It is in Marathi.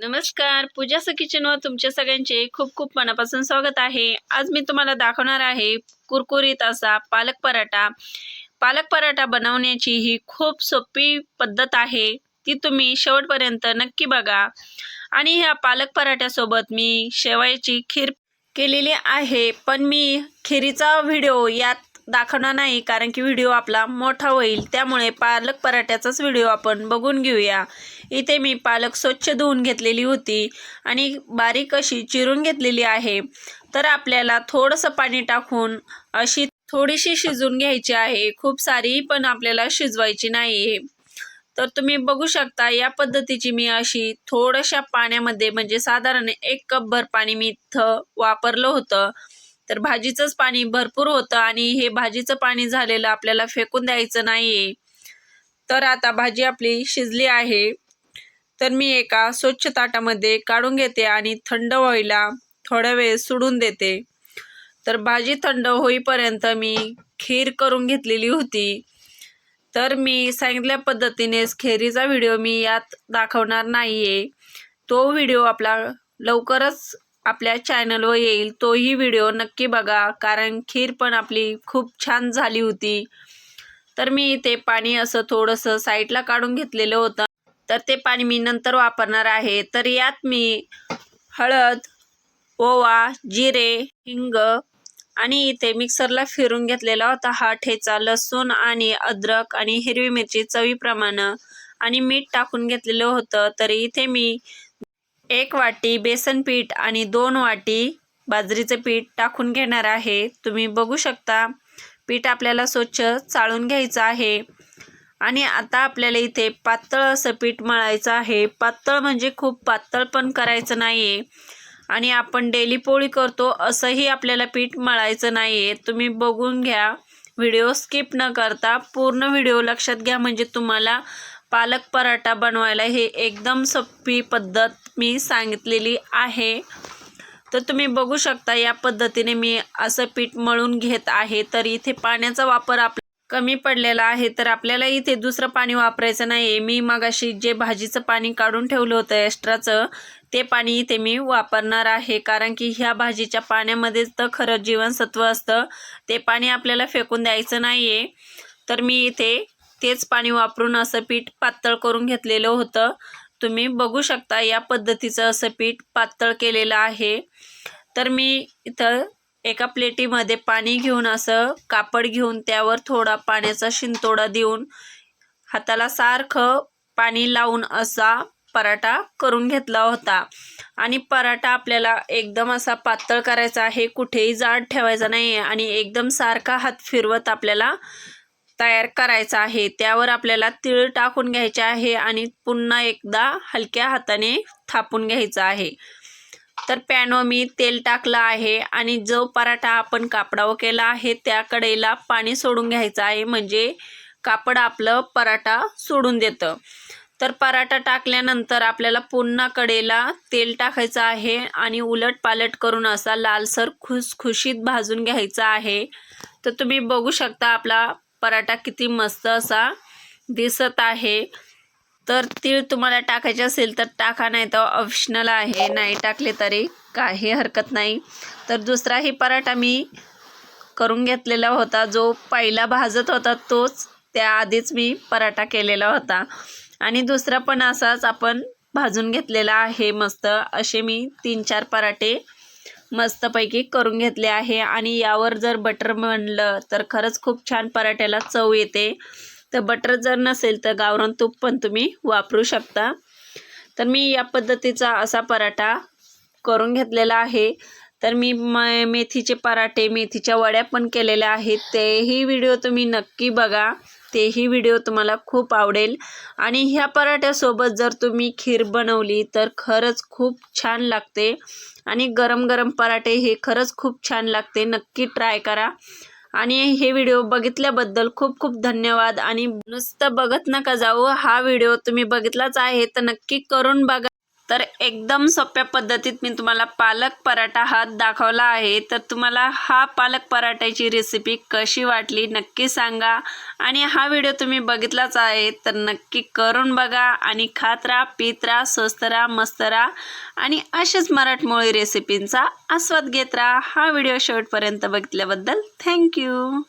नमस्कार. पूजा किचनवर तुमच्या सगळ्यांचे खूप खूप मनापासून स्वागत आहे. आज मी तुम्हाला दाखवणार आहे कुरकुरीत असा पालक पराठा. पालक पराठा बनवण्याची ही खूप सोपी पद्धत आहे. ती तुम्ही शेवटपर्यंत नक्की बघा. आणि ह्या पालक पराठ्यासोबत मी शेवयाची खीर केलेली आहे. पण मी खिरीचा व्हिडिओ यात दाखवणार नाही कारण की व्हिडिओ आपला मोठा होईल. त्यामुळे पालक पराठ्याचाच व्हिडिओ आपण बघून घेऊया. इथे मी पालक स्वच्छ धुवून घेतलेली होती आणि बारीक अशी चिरून घेतलेली आहे. तर आपल्याला थोडंसं पाणी टाकून अशी थोडीशी शिजून घ्यायची आहे. खूप सारी पण आपल्याला शिजवायची नाही. आहे तर तुम्ही बघू शकता या पद्धतीची मी अशी थोड्याशा पाण्यामध्ये म्हणजे साधारण एक कपभर पाणी मी इथं वापरलं होतं. तर भाजीचंच पाणी भरपूर होतं आणि हे भाजीचं पाणी झालेलं आपल्याला फेकून द्यायचं नाही आहे तर आता भाजी आपली शिजली आहे. तर मी एका स्वच्छ ताटामध्ये काढून घेते आणि थंड व्हायला थोडा वेळ सोडून देते. तर भाजी थंड होईपर्यंत मी खीर करून घेतलेली होती. तर मी सांगितल्या पद्धतीनेच खिरीचा व्हिडिओ मी यात दाखवणार नाही आहे तो व्हिडिओ आपला लवकरच आपल्या चॅनलवर येईल. तोही व्हिडिओ नक्की बघा कारण खीर पण आपली खूप छान झाली होती. तर मी ते पाणी असं थोडंसं साईडला काढून घेतलेलं होतं. तर ते पाणी मी नंतर वापरणार आहे. तर यात मी हळद ओवा जिरे हिंग आणि इथे मिक्सरला फिरून घेतलेला होता हा ठेचा लसूण आणि अद्रक आणि हिरवी मिरची चवीप्रमाणे आणि मीठ टाकून घेतलेलं होतं. तर इथे मी एक वाटी बेसन पीठ आणि दोन वाटी बाजरीचं पीठ टाकून घेणार आहे. तुम्ही बघू शकता पीठ आपल्याला स्वच्छ चाळून घ्यायचं आहे. आणि आता आपल्याला इथे पातळ असं पीठ मळायचं आहे. पातळ म्हणजे खूप पातळ पण करायचं नाही आहे आणि आपण डेली पोळी करतो असंही आपल्याला पीठ मळायचं नाही आहे तुम्ही बघून घ्या. व्हिडिओ स्किप न करता पूर्ण व्हिडिओ लक्षात घ्या. म्हणजे तुम्हाला पालक पराठा बनवायला हे एकदम सोपी पद्धत मी सांगितलेली आहे. तर तुम्ही बघू शकता या पद्धतीने मी असं पीठ मळून घेत आहे. तर इथे पाण्याचा वापर आप कमी पडलेला आहे तर आपल्याला इथे दुसरं पाणी वापरायचं नाही आहे मी मगाशी जे भाजीचं पाणी काढून ठेवलं होतं एक्स्ट्राचं ते पाणी इथे मी वापरणार आहे. कारण की ह्या भाजीच्या पाण्यामध्येच तर खरं जीवनसत्व असतं. ते पाणी आपल्याला फेकून द्यायचं नाही आहे तर मी इथे तेच पाणी वापरून असं पीठ पातळ करून घेतलेलं होतं. तुम्ही बघू शकता या पद्धतीचं असं पीठ पातळ केलेलं आहे. तर मी इथं एका प्लेटीमध्ये पाणी घेऊन असं कापड घेऊन त्यावर थोडा पाण्याचा शिंतोडा देऊन हाताला सारखं पाणी लावून असा पराठा करून घेतला होता. आणि पराठा आपल्याला एकदम असा पातळ करायचा आहे कुठेही जाड ठेवायचा नाही आहे आणि एकदम सारखा हात फिरवत आपल्याला तयार करायचा आहे. त्यावर आपल्याला तीळ टाकून घ्यायचे आहे आणि पुन्हा एकदा हलक्या हाताने थापून घ्यायचं आहे. तर पॅनवर मी तेल टाकलं आहे आणि जो पराठा आपण कापडावर केला आहे त्या कडेला पाणी सोडून घ्यायचं आहे. म्हणजे कापड आपलं पराठा सोडून देतं. तर पराठा टाकल्यानंतर आपल्याला पुन्हा कडेला तेल टाकायचं आहे आणि उलट पालट करून असा लालसर खुसखुशीत भाजून घ्यायचा आहे. तर तुम्ही बघू शकता आपला पराठा किती मस्त असा दिसत आहे. तर तीळ तुम्हाला टाकायचे असेल तर टाका नाही तर ऑप्शनल आहे. नाही टाकले तरी काही हरकत नाही. तर दुसराही पराठा मी करून घेतलेला होता. जो पहिला भाजत होता तोच त्याआधीच मी पराठा केलेला होता. आणि दुसरा पण असाच आपण भाजून घेतलेला आहे. मस्त असे मी तीन चार पराठे मस्तपैकी करून घेतले आहे. आणि यावर जर बटर म्हणलं तर खरंच खूप छान पराठ्याला चव येते. तर बटर जर नसेल तर गावरान तूप पण तुम्ही वापरू शकता. तर मी या पद्धतीचा असा पराठा करून घेतलेला आहे. तर मी म मेथीचे पराठे मेथीच्या वड्या पण केलेल्या आहेत. तेही व्हिडिओ तुम्ही नक्की बघा. तेही व्हिडिओ तुम्हाला खूप आवडेल. आणि ह्या पराठ्यासोबत जर तुम्ही खीर बनवली तर खरंच खूप छान लागते. आणि गरम गरम पराठे हे खरंच खूप छान लागते. नक्की ट्राय करा. आणि हे व्हिडिओ बघितल्याबद्दल खूप खूप धन्यवाद. आणि नुसतं बघत नका जाऊ. हा व्हिडिओ तुम्ही बघितलाच आहे तर नक्की करून बघा. तर एकदम सोप्या पद्धतीत मी तुम्हाला पालक पराठा हा दाखवला आहे. तर तुम्हाला हा पालक पराठ्याची रेसिपी कशी वाटली नक्की सांगा. आणि हा व्हिडिओ तुम्ही बघितलाच आहे तर नक्की करून बघा आणि खात राहा पित राहा स्वस्त राहा मस्त राहा. आणि असेच मराठमोळी रेसिपींचा आस्वाद घेत राहा. हा व्हिडिओ शेवटपर्यंत बघितल्याबद्दल थँक्यू